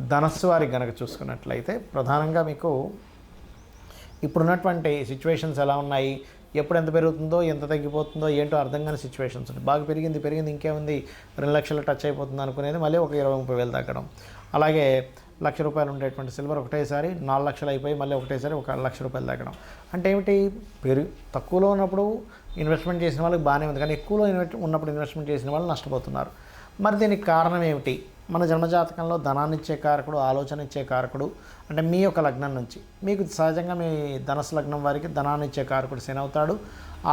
ధనస్సు వారికి కనుక చూసుకున్నట్లయితే ప్రధానంగా మీకు ఇప్పుడున్నటువంటి సిచ్యువేషన్స్ ఎలా ఉన్నాయి? ఎప్పుడు ఎంత పెరుగుతుందో ఎంత తగ్గిపోతుందో ఏంటో అర్థం కాని సిచ్యువేషన్స్ ఉంటాయి బాగా పెరిగింది పెరిగింది ఇంకేముంది? రెండు లక్షలు టచ్ అయిపోతుంది అనుకునేది మళ్ళీ ఒక ఇరవై ముప్పై వేలు తగ్గడం. అలాగే లక్ష రూపాయలు ఉండేటువంటి సిల్వర్ ఒకటేసారి నాలుగు లక్షలు అయిపోయి మళ్ళీ ఒకటేసారి ఒక లక్ష రూపాయలు తగ్గడం. అంటే ఏమిటి? పెరుగు తక్కువలో ఉన్నప్పుడు ఇన్వెస్ట్మెంట్ చేసిన వాళ్ళకి బాగానే ఉంది. కానీ ఎక్కువలో ఇన్వెస్ట్ ఉన్నప్పుడు ఇన్వెస్ట్మెంట్ చేసిన వాళ్ళు నష్టపోతున్నారు. మరి దీనికి కారణం ఏమిటి? మన జన్మజాతకంలో ధనాన్ని ఇచ్చే కారకుడు ఆలోచన ఇచ్చే కారకుడు అంటే మీ యొక్క లగ్నం నుంచి. మీకు సహజంగా మీ ధనస్సు లగ్నం వారికి ధనాన్ని ఇచ్చే కారకుడు శని అవుతాడు.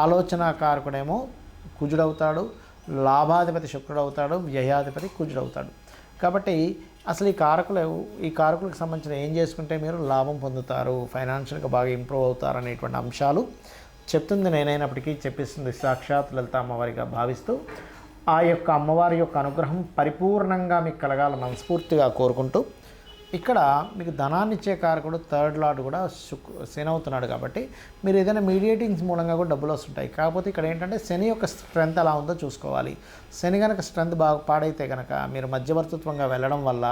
ఆలోచన కారకుడేమో కుజుడవుతాడు. లాభాధిపతి శుక్రుడు అవుతాడు వ్యయాధిపతి కుజుడవుతాడు. కాబట్టి అసలు ఈ కారకులు ఈ కారకులకు సంబంధించిన ఏం చేసుకుంటే మీరు లాభం పొందుతారు ఫైనాన్షియల్గా బాగా ఇంప్రూవ్ అవుతారు అనేటువంటి అంశాలు చెప్తుంది నేనైనప్పటికీ చెప్పిస్తుంది సాక్షాత్ లలిత అమ్మవారిగా భావిస్తూ. ఆ యొక్క అమ్మవారి యొక్క అనుగ్రహం పరిపూర్ణంగా మీకు కలగాలి మనస్ఫూర్తిగా కోరుకుంటూ ఇక్కడ మీకు ధనాన్ని ఇచ్చే కారకుడు థర్డ్ లార్డ్ కూడా శుక్ శని అవుతున్నాడు కాబట్టి మీరు ఏదైనా మీడియేటింగ్స్ మూలంగా కూడా డబ్బులు వస్తుంటాయి. కాకపోతే ఇక్కడ ఏంటంటే శని యొక్క స్ట్రెంత్ ఎలా ఉందో చూసుకోవాలి. శని కనుక స్ట్రెంత్ బాగా పాడైతే కనుక మీరు మధ్యవర్తిత్వంగా వెళ్ళడం వల్ల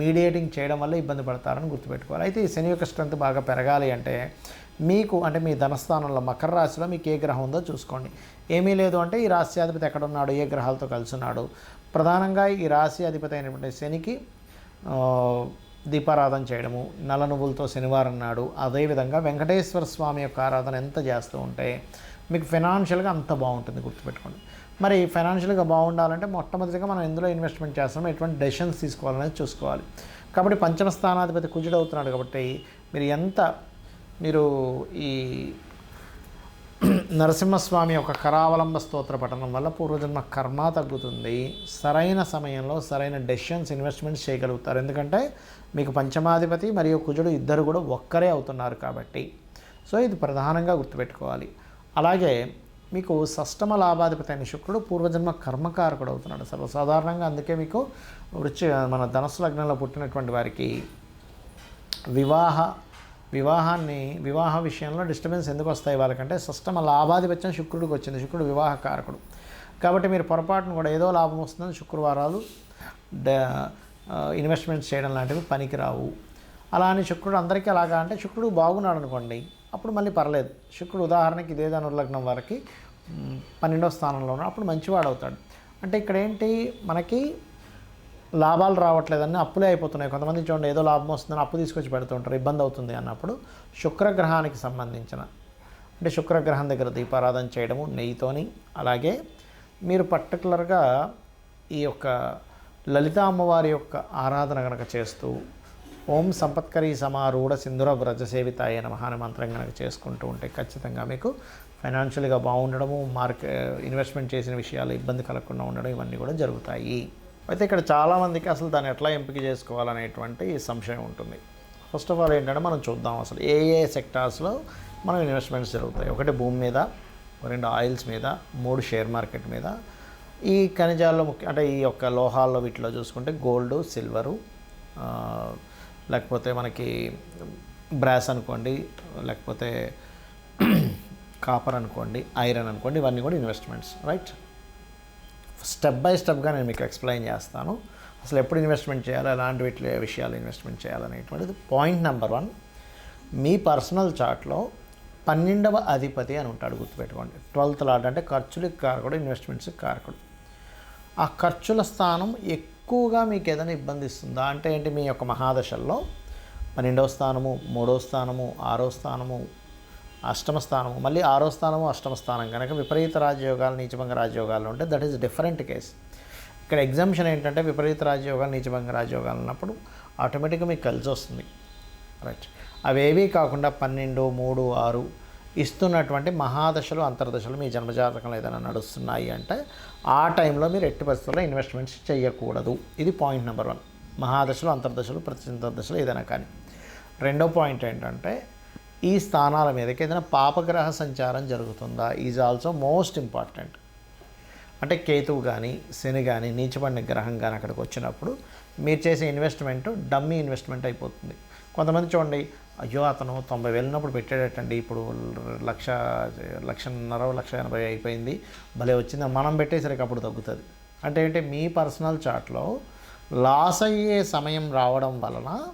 మీడియేటింగ్ చేయడం వల్ల ఇబ్బంది పడతారని గుర్తుపెట్టుకోవాలి. అయితే ఈ శని యొక్క స్ట్రెంత్ బాగా పెరగాలి అంటే మీకు అంటే మీ ధనస్థానంలో మకర రాశిలో మీకు ఏ గ్రహం ఉందో చూసుకోండి. ఏమీ లేదు అంటే ఈ రాశ్యాధిపతి ఎక్కడ ఉన్నాడు ఏ గ్రహాలతో కలిసి ఉన్నాడు ప్రధానంగా ఈ రాశి అధిపతి అయినటువంటి శనికి దీపారాధన చేయడము నల్ల నువ్వులతో శనివారం నాడు అదేవిధంగా వెంకటేశ్వర స్వామి యొక్క ఆరాధన ఎంత చేస్తూ ఉంటే మీకు ఫైనాన్షియల్గా అంత బాగుంటుంది గుర్తుపెట్టుకోండి. మరి ఫైనాన్షియల్గా బాగుండాలంటే మొట్టమొదటిగా మనం ఎందులో ఇన్వెస్ట్మెంట్ చేస్తామో ఎటువంటి డెసిషన్స్ తీసుకోవాలనేది చూసుకోవాలి. కాబట్టి పంచమ స్థానాధిపతి కుజుడు అవుతున్నాడు కాబట్టి మీరు ఎంత మీరు ఈ నరసింహస్వామి యొక్క కరావలంబ స్తోత్ర పఠనం వల్ల పూర్వజన్మ కర్మ తగ్గుతుంది. సరైన సమయంలో సరైన డెసిషన్స్ ఇన్వెస్ట్మెంట్స్ చేయగలుగుతారు. ఎందుకంటే మీకు పంచమాధిపతి మరియు కుజుడు ఇద్దరు కూడా ఒక్కరే అవుతున్నారు కాబట్టి. సో ఇది ప్రధానంగా గుర్తుపెట్టుకోవాలి. అలాగే మీకు సష్టమ లాభాధిపతి అయిన శుక్రుడు పూర్వజన్మ కర్మకారకుడు అవుతున్నాడు. సర్వసాధారణంగా అందుకే మీకు వృచ్చి మన ధనస్సు లగ్నంలో పుట్టినటువంటి వారికి వివాహ వివాహాన్ని వివాహ విషయంలో డిస్టర్బెన్స్ ఎందుకు వస్తాయి? వాళ్ళకంటే సష్టమ లాభాధిపత్యం శుక్రుడికి వచ్చింది. శుక్రుడు వివాహ కారకుడు. కాబట్టి మీరు పొరపాటును కూడా ఏదో లాభం వస్తుందని శుక్రవారాలు ఇన్వెస్ట్మెంట్స్ చేయడం లాంటివి పనికిరావు. అలా అని శుక్రుడు అందరికీ అలాగా అంటే శుక్రుడు బాగున్నాడు అనుకోండి అప్పుడు మళ్ళీ పర్లేదు. శుక్రుడు ఉదాహరణకి ఇదే ధనుర్లగ్నం వారికి పన్నెండో స్థానంలో ఉన్నాడు అప్పుడు మంచివాడు అవుతాడు అంటే ఇక్కడ ఏంటి? మనకి లాభాలు రావట్లేదని అప్పులే అయిపోతున్నాయి. కొంతమంది చూడండి ఏదో లాభం వస్తుందని అప్పు తీసుకొచ్చి పెడుతుంటారు ఇబ్బంది అవుతుంది అన్నప్పుడు శుక్రగ్రహానికి సంబంధించిన అంటే శుక్రగ్రహం దగ్గర దీపారాధన చేయడము నెయ్యితోని అలాగే మీరు పర్టికులర్గా ఈ యొక్క లలిత అమ్మవారి యొక్క ఆరాధన కనుక చేస్తూ ఓం సంపత్కరీ సమారూఢ సింధుర వ్రజ సేవితాయ నమః అనే మంత్రం కనుక చేసుకుంటూ ఉంటే ఖచ్చితంగా మీకు ఫైనాన్షియల్గా బాగుండడము మార్కెట్ ఇన్వెస్ట్మెంట్ చేసిన విషయాలు ఇబ్బంది కలగకుండా ఉండడం ఇవన్నీ కూడా జరుగుతాయి. అయితే ఇక్కడ చాలామందికి అసలు దాన్ని ఎట్లా ఎంపిక చేసుకోవాలనేటువంటి సంశయం ఉంటుంది. ఫస్ట్ ఆఫ్ ఆల్ ఏంటంటే మనం చూద్దాం అసలు ఏ ఏ సెక్టార్స్లో మనం ఇన్వెస్ట్మెంట్స్ జరుగుతాయి. ఒకటి భూమి మీద రెండు ఆయిల్స్ మీద మూడు షేర్ మార్కెట్ మీద. ఈ ఖనిజాల్లో ముఖ్య అంటే ఈ యొక్క లోహాల్లో వీటిలో చూసుకుంటే గోల్డ్ సిల్వరు లేకపోతే మనకి బ్రాస్ అనుకోండి లేకపోతే కాపర్ అనుకోండి ఐరన్ అనుకోండి ఇవన్నీ కూడా ఇన్వెస్ట్మెంట్స్ రైట్? స్టెప్ బై స్టెప్గా నేను మీకు ఎక్స్ప్లెయిన్ చేస్తాను. అసలు ఎప్పుడు ఇన్వెస్ట్మెంట్ చేయాలి ఎలాంటి వీటి విషయాలు ఇన్వెస్ట్మెంట్ చేయాలనేటువంటిది పాయింట్ నెంబర్ వన్. మీ పర్సనల్ చార్ట్లో పన్నెండవ అధిపతి అని ఉంటాడు గుర్తుపెట్టుకోండి. ట్వెల్త్ లాట్ అంటే ఖర్చులకు కారకుడు ఇన్వెస్ట్మెంట్స్కి కారకుడు. ఆ ఖర్చుల స్థానం ఎక్కువగా మీకు ఏదైనా ఇబ్బంది ఇస్తుందా? అంటే ఏంటి మీ యొక్క మహాదశల్లో? పన్నెండవ స్థానము మూడో స్థానము ఆరో స్థానము అష్టమ స్థానము మళ్ళీ ఆరో స్థానము అష్టమ స్థానం కనుక విపరీత రాజయోగాలు నీచభంగ రాజయోగాలు ఉంటే దట్ ఈస్ డిఫరెంట్ కేస్ ఇక్కడ ఎగ్జామ్షన్ ఏంటంటే విపరీత రాజయోగాలు నీచభంగ రాజయోగాలు ఉన్నప్పుడు ఆటోమేటిక్గా మీకు కలిసి వస్తుంది. రైట్ అవేవీ కాకుండా పన్నెండు మూడు ఆరు ఇస్తున్నటువంటి మహాదశలు అంతర్దశలు మీ జన్మజాతకంలో ఏదైనా నడుస్తున్నాయి అంటే ఆ టైంలో మీరు ఎట్టి పరిస్థితుల్లో ఇన్వెస్ట్మెంట్స్ చేయకూడదు. ఇది పాయింట్ నెంబర్ వన్ మహాదశలు అంతర్దశలు ప్రతిదశలు ఏదైనా కానీ. రెండో పాయింట్ ఏంటంటే ఈ స్థానాల మీదకి ఏదైనా పాపగ్రహ సంచారం జరుగుతుందా? ఈజ్ ఆల్సో మోస్ట్ ఇంపార్టెంట్ అంటే కేతువు కానీ శని కానీ నీచబడిన గ్రహం కానీ అక్కడికి వచ్చినప్పుడు మీరు చేసే ఇన్వెస్ట్మెంట్ డమ్మీ ఇన్వెస్ట్మెంట్ అయిపోతుంది. కొంతమంది చూడండి అయ్యో అతను తొంభై వెళ్ళినప్పుడు పెట్టాడటండి. ఇప్పుడు లక్ష లక్షన్నర లక్ష ఎనభై అయిపోయింది. భలే వచ్చింది. మనం పెట్టేసరికి అప్పుడు తగ్గుతుంది. అంటే ఏంటి? మీ పర్సనల్ చార్ట్లో లాస్ అయ్యే సమయం రావడం వలన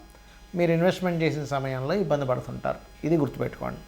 మీరు ఇన్వెస్ట్మెంట్ చేసిన సమయంలో ఇబ్బంది పడుతుంటారు. ఇది గుర్తుపెట్టుకోండి.